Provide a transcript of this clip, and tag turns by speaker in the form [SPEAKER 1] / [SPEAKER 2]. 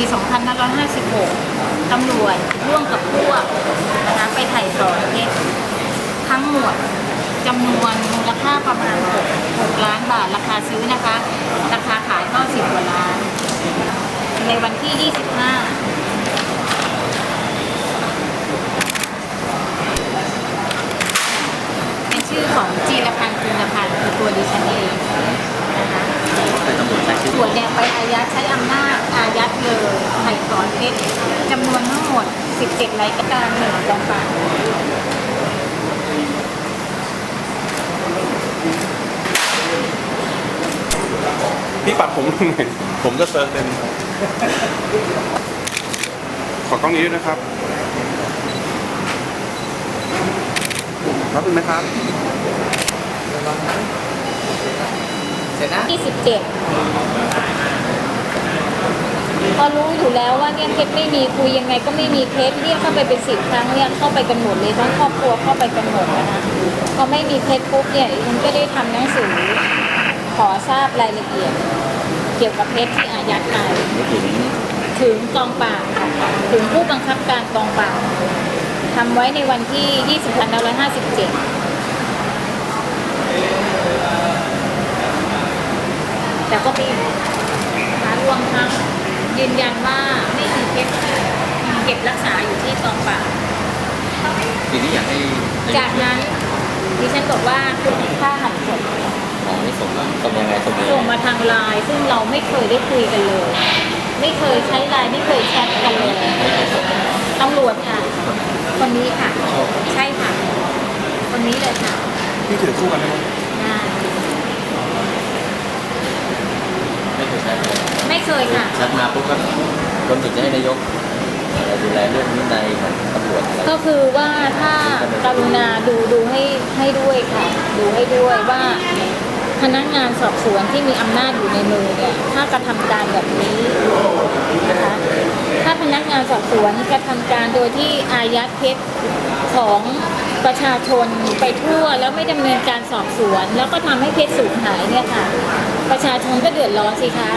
[SPEAKER 1] ปี2556 ตำรวจร่วมกับพวกนะคะไปไถ่ถอนเพชรทั้งหมดจำนวนมูลค่าประมาณ 6 ล้านบาท ราคาซื้อนะคะ ราคาขายก็ 10กว่าล้าน ในวันที่ 25เป็นชื่อของจีรพันธ์จุลพันธ์คือตัวดิฉัน เพชรจำนวนทั้งหมด 17รายการหนึ่งกองปราบ
[SPEAKER 2] พี่ปัดผมหน่อยผมจะเซิร์ฟเป็นขอกล้องนี้ด้วยนะครับรับเป็นไหมครับ
[SPEAKER 3] เสร็จนะ
[SPEAKER 1] ที่17 ก็รู้อยู่แล้วว่าเนี่ยเพชรไม่มีคุยยังไงก็ไม่มีเพชรเรียกเข้าไปเป็นสิบครั้งเนี่ยเข้าไปกันหมดเลยทั้งครอบครัวเข้าไปกันหมดนะคะพอไม่มีเพชรปุ๊บเนี่ยฉันก็ได้ทำหนังสือ ขอทราบรายละเอียด เกี่ยวกับเพชรที่อายัดไปถึงกองปราบค่ะถึงผู้บังคับการกองปราบทำไว้ในวันที่ 20ธันวาคม57แต่ก็มีนะคะรวมทั้ง ยืนยันว่าไม่มีเพชรเก็บรักษาอยู่ที่กองปราบ
[SPEAKER 3] ทีนี้อยากให้
[SPEAKER 1] จากนั้นดิฉันบอกว่าคุณค่าหันผล
[SPEAKER 3] ของนี่ส่งมาส่งยังไงส่งยัง
[SPEAKER 1] ส่ง
[SPEAKER 3] ไง
[SPEAKER 1] มาทางไลน์ซึ่งเราไม่เคยได้คุยกันเลย ไม่เคยใช้ไลน์ไม่เคยแชทกันเลยตำรวจค่ะ คนนี้ค่ะ ใช่ค่ะ คนนี้เลยค่ะ
[SPEAKER 2] พี่ถือคู่กันได้ไหม
[SPEAKER 1] ได้
[SPEAKER 3] ไม่เคยใช้เลย
[SPEAKER 1] ไม่ เคยค่ะ
[SPEAKER 3] ชัดมาปุ๊บก็รวมถึงจะให้นายกอะไรดูแลเรื่องวินัยของตำรวจอะไร
[SPEAKER 1] ก็คือว่าถ้ากรุณาดูดูให้ให้ด้วยค่ะ ดูให้ด้วยว่าพนักงานสอบสวนที่มีอำนาจอยู่ในมือเนี่ยถ้ากระทำการแบบนี้นะคะถ้าพนักงานสอบสวนกระทำการโดยที่อายัดเพชรของประชาชนไปทั่วแล้วไม่ดำเนินการสอบสวน แล้วก็ทำให้เพชรสูญหายเนี่ยค่ะ ประชาชนก็เดือดร้อนสิคะ